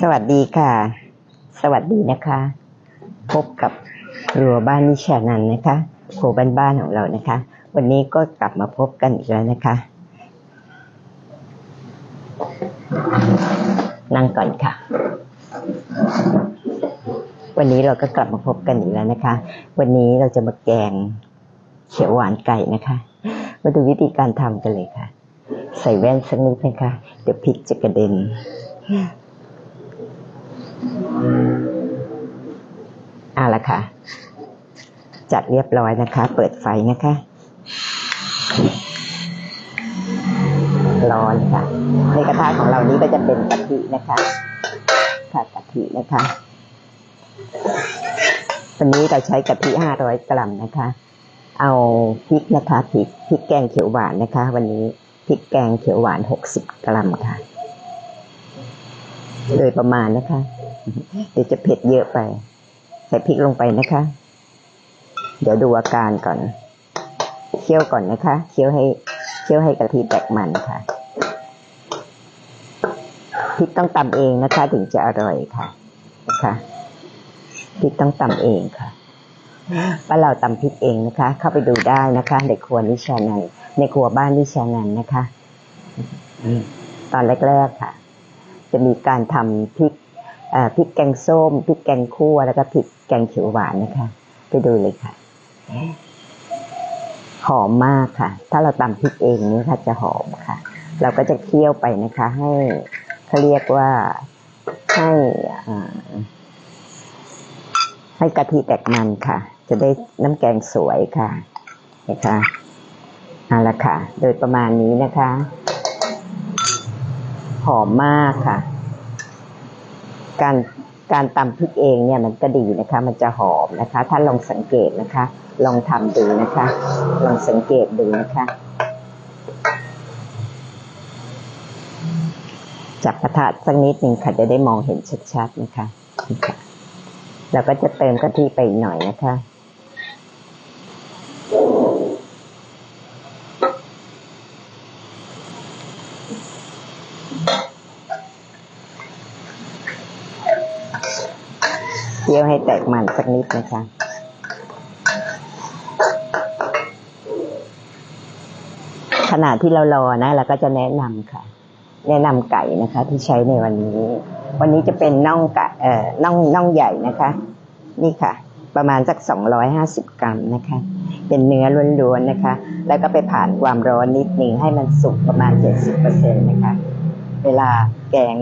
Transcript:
สวัสดีค่ะ สวัสดีนะคะ พบกับครัวบ้านนิชานันนะคะครัวบ้านๆของเรานะคะ วันนี้ก็กลับมาพบกันอีกแล้วนะคะ นั่งก่อนค่ะ วันนี้เราก็กลับมาพบกันอีกแล้วนะคะ วันนี้เราจะมาแกงเขียวหวานไก่นะคะมาดูวิธีการทำกันเลยค่ะ ใส่แว่นสักนิดนะคะ เดี๋ยวพริกจะกระเด็น เอาละค่ะ จัดเรียบร้อยนะคะ เปิดไฟนะคะ ร้อนค่ะ ในกระทะของเรานี้ก็จะเป็นกะทินะคะค่ะกะทินะคะวันนี้เราใช้กะทิห้าร้อยกรัมนะคะ เอาพริกนะคะพริกพริกแกงเขียวหวานนะคะ วันนี้พริกแกงเขียวหวานหกสิบกรัมค่ะ โดยประมาณนะคะ เดี๋ยวจะเผ็ดเยอะไป ใส่พริกลงไปนะคะ เดี๋ยวดูอาการก่อน เคี่ยวก่อนนะคะ เคี่ยวให้ เคี่ยวให้กะทิแตกมันค่ะ พริกต้องตำเองนะคะ ถึงจะอร่อยค่ะนะคะพริกต้องตำเองค่ะว่าเราตำพริกเองนะคะ เข้าไปดูได้นะคะ ในครัวนิชานันในครัวบ้านนิชานันนะคะ ตอนแรกๆค่ะ จะมีการทำพริก พริกแกงส้มพริกแกงคั่วแล้วก็พริกแกงเขียวหวานนะคะ ไปดูเลยค่ะ หอมมากค่ะ ถ้าเราตำพริกเองนี่ค่ะจะหอมค่ะ เราก็จะเคี่ยวไปนะคะ ให้เขาเรียกว่าให้ให้กะทิแตกมันค่ะ จะได้น้ำแกงสวยค่ะนะคะเอาละค่ะ โดยประมาณนี้นะคะ หอมมากค่ะ การการตำพริกเองเนี่ยมันก็ดีนะคะ มันจะหอมนะคะ ถ้าลองสังเกตนะคะ ลองทำดูนะคะ ลองสังเกตดูนะคะ จับกระทะสักนิดหนึ่งค่ะจะได้มองเห็นชัดๆนะคะนี่ค่ะแล้วก็จะเติมกะทิไปหน่อยนะคะ เคี่ยวให้แตกมันสักนิดนะคะขณะที่เรารอนะเราก็จะแนะนำค่ะ แนะนำไก่นะคะ ที่ใช้ในวันนี้ วันนี้จะเป็นน่องไก่เอ่อน่องน่องใหญ่นะคะ นี่ค่ะ ประมาณสักสองร้อยห้าสิบกรัมนะคะ เป็นเนื้อล้วนๆนะคะ แล้วก็ไปผ่านความร้อนนิดหนึ่งให้มันสุกประมาณเจ็ดสิบเปอร์เซ็นต์นะคะ เวลาแกง